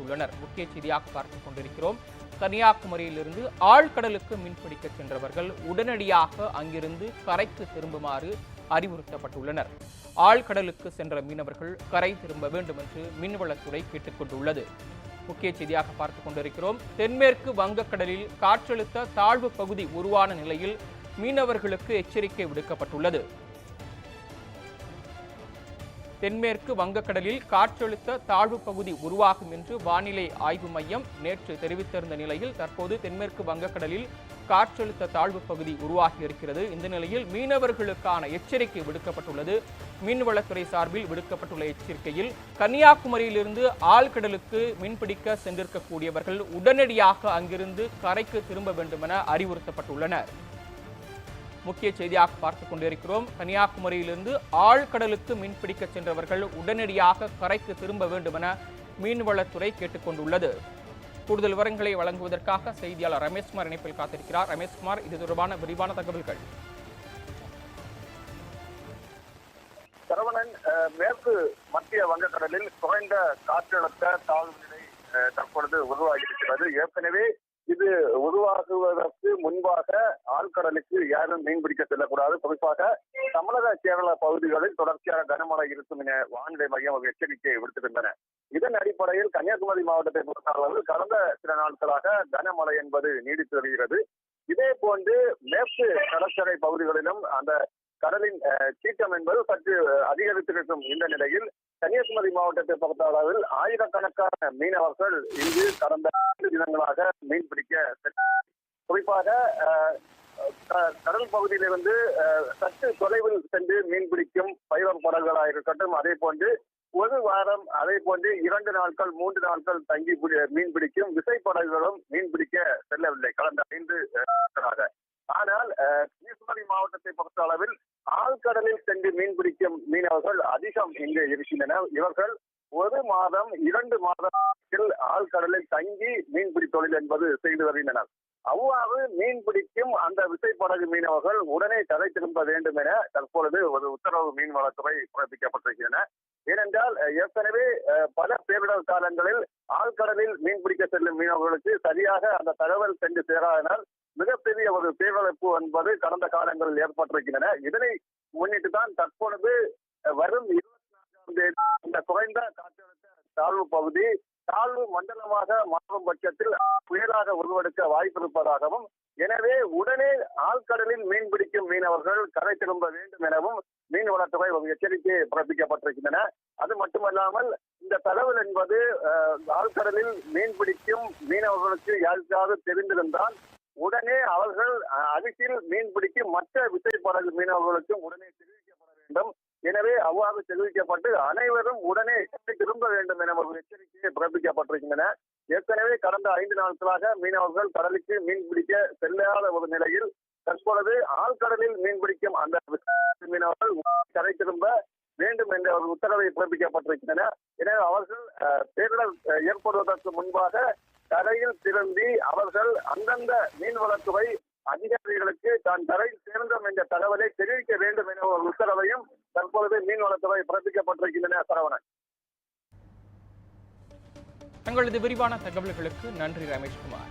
அறிவுறுத்தப்பட்டுள்ளனர் முக்கிய செய்தியாக பார்த்துக் கொண்டிருக்கிறோம். கன்னியாகுமரியிலிருந்து ஆழ்கடலுக்கு மீன்பிடிக்க சென்றவர்கள் உடனடியாக அங்கிருந்து கரைக்கு திரும்புமாறு அறிவுறுத்தப்பட்டுள்ளனர். ஆழ்கடலுக்கு சென்ற மீனவர்கள் கரை திரும்ப வேண்டும் என்று மீன்வளத்துறை கேட்டுக்கொண்டுள்ளது. முக்கிய செய்தியாக பார்த்துக் கொண்டிருக்கிறோம். தென்மேற்கு வங்கக்கடலில் காற்றழுத்த தாழ்வு பகுதி உருவான நிலையில் மீனவர்களுக்கு எச்சரிக்கை விடுக்கப்பட்டுள்ளது. தென்மேற்கு வங்கக்கடலில் காற்றழுத்த தாழ்வு பகுதி உருவாகும் என்று வானிலை ஆய்வு மையம் நேற்று தெரிவித்திருந்த நிலையில் தற்போது தென்மேற்கு வங்கக்கடலில் காற்றழுத்த தாழ்வு பகுதி உருவாகி இருக்கிறது. இந்த நிலையில் மீனவர்களுக்கான எச்சரிக்கை விடுக்கப்பட்டுள்ளது. மீன்வளத்துறை சார்பில் விடுக்கப்பட்டுள்ள எச்சரிக்கையில் கன்னியாகுமரியிலிருந்து ஆழ்கடலுக்கு மீன்பிடிக்க சென்றிருக்கக்கூடியவர்கள் உடனடியாக அங்கிருந்து கரைக்கு திரும்ப வேண்டுமென அறிவுறுத்தப்பட்டுள்ளனர். முக்கிய செய்தியாக பார்த்துக் கொண்டிருக்கிறோம். கன்னியாகுமரியிலிருந்து ஆழ்கடலுக்கு மீன்பிடிக்க சென்றவர்கள் உடனடியாக கரைக்கு திரும்ப வேண்டுமென மீன்வளத்துறை கேட்டுக்கொண்டுள்ளது. கூடுதல் விவரங்களை வழங்குவதற்காக செய்தியாளர் ரமேஷ்குமார் இணைப்பில் காத்திருக்கிறார். ரமேஷ்குமார் இது தொடர்பான விரிவான தகவல்கள். சரவணன் அஹ், மேற்கு மத்திய வங்கக்கடலில் குறைந்த காற்றழுத்த தாழ்வு நிலை தற்பொழுது உருவாகி இருக்கிறது ஏற்கனவே இது உருவாகுவதற்கு முன்பாக ஆழ்கடலுக்கு யாரும் மீன்பிடிக்க செல்லக்கூடாது. குறிப்பாக தமிழக கேரள பகுதிகளில் தொடர்ச்சியாக கனமழை இருக்கும் என வானிலை மையம் எச்சரிக்கையை விடுத்திருந்தன. இதன் அடிப்படையில் கன்னியாகுமரி மாவட்டத்தை பொறுத்தளவில் கடந்த சில நாட்களாக கனமழை என்பது நீடித்து வருகிறது. இதே போன்று மேற்கு கடற்கரை பகுதிகளிலும் அந்த கடலின் சீற்றம் என்பது சற்று அதிகரித்திருக்கும் இந்த நிலையில் கன்னியாகுமரி மாவட்டத்தை பொறுத்த அளவில் ஆயிரக்கணக்கான மீனவர்கள் இங்கு கடந்த ஐந்து தினங்களாக மீன் பிடிக்க குறிப்பாக கடல் பகுதியிலிருந்து சற்று தொலைவில் சென்று மீன் பிடிக்கும் பைவர் படல்களாக இருக்கட்டும் அதே போன்று ஒரு வாரம் அதே போன்று இரண்டு நாட்கள் மூன்று நாட்கள் தங்கி மீன் பிடிக்கும் விசைப்படகுகளும் மீன் பிடிக்க செல்லவில்லை. கடந்த ஐந்து அஹ், நாட்களாக ஆனால் அஹ், கன்னியாகுமரி மாவட்டத்தை பொறுத்த அளவில் ஆழ்கடலில் சென்று மீன் பிடிக்கும் மீனவர்கள் அதிகம் இங்கு இருக்கின்றன. இவர்கள் ஒரு மாதம் இரண்டு மாதத்தில் ஆழ்கடலில் தங்கி மீன்பிடி தொழில் என்பது செய்து வருகின்றனர். அவ்வாறு மீன் பிடிக்கும் அந்த விசைப்படகு மீனவர்கள் உடனே தடை திரும்ப வேண்டும் என தற்பொழுது ஒரு உத்தரவு மீன்வளத்துறை பிறப்பிக்கப்பட்டிருக்கின்றன. ஏனென்றால் ஏற்கனவே பல பேரிடர் காலங்களில் ஆழ்கடலில் மீன் பிடிக்க செல்லும் மீனவர்களுக்கு சரியாக அந்த தகவல் சென்று சேராதனால் மிகப்பெரிய ஒரு பேரிழப்பு என்பது கடந்த காலங்களில் ஏற்பட்டிருக்கின்றன. இதனை முன்னிட்டு தான் தற்பொழுது வரும் இருபத்தி நான்காம் தேதி இந்த குறைந்த காற்றழுத்த தாழ்வு பகுதி தாழ்வு மண்டலமாக மாறும் பட்சத்தில் புயலாக உருவெடுக்க வாய்ப்பு இருப்பதாகவும் எனவே உடனே ஆழ்கடலில் மீன் பிடிக்கும் மீனவர்கள் கரை திரும்ப வேண்டும் எனவும் மீன்வளத்துறை ஒரு எச்சரிக்கை பிறப்பிக்கப்பட்டிருக்கின்றன. அது மட்டுமல்லாமல் இந்த தகவல் என்பது ஆழ்கடலில் மீன் பிடிக்கும் மீனவர்களுக்கு யாருக்காவது தெரிந்திருந்தால் உடனே அவர்கள் அரிசியில் அருகில் மீன் பிடிக்கும் மற்ற விசைப்படகு மீனவர்களுக்கும் உடனே தெரிவிக்கப்பட வேண்டும். எனவே அவ்வாறு தெரிவிக்கப்பட்டு அனைவரும் உடனே திரும்ப வேண்டும் என ஒரு எச்சரிக்கையை பிறப்பிக்கப்பட்டிருக்கின்றன ஏற்கனவே கடந்த ஐந்து நாட்களாக மீனவர்கள் கடலுக்கு மீன் பிடிக்க செல்லாத ஒரு நிலையில் தற்பொழுது ஆழ்கடலில் மீன் பிடிக்கும் அந்த மீனவர்கள் கரை திரும்ப வேண்டும் என்ற ஒரு உத்தரவை பிறப்பிக்கப்பட்டிருக்கின்றன. எனவே அவர்கள் பேரிடர் ஏற்படுவதற்கு முன்பாக கரையில் திரும்பி அவர்கள் அந்தந்த மீன் மீன்வளத்துறை அதிகாரிகளுக்கு தான் தரையில் சேர்ந்தோம் என்ற தகவலை தெரிவிக்க வேண்டும் என ஒரு உத்தரவையும் தற்பொழுது மீன்வளத்துறை பிறப்பிக்கப்பட்டிருக்கின்றன சரவணன். தங்களது விரிவான தகவல்களுக்கு நன்றி ரமேஷ்குமார்.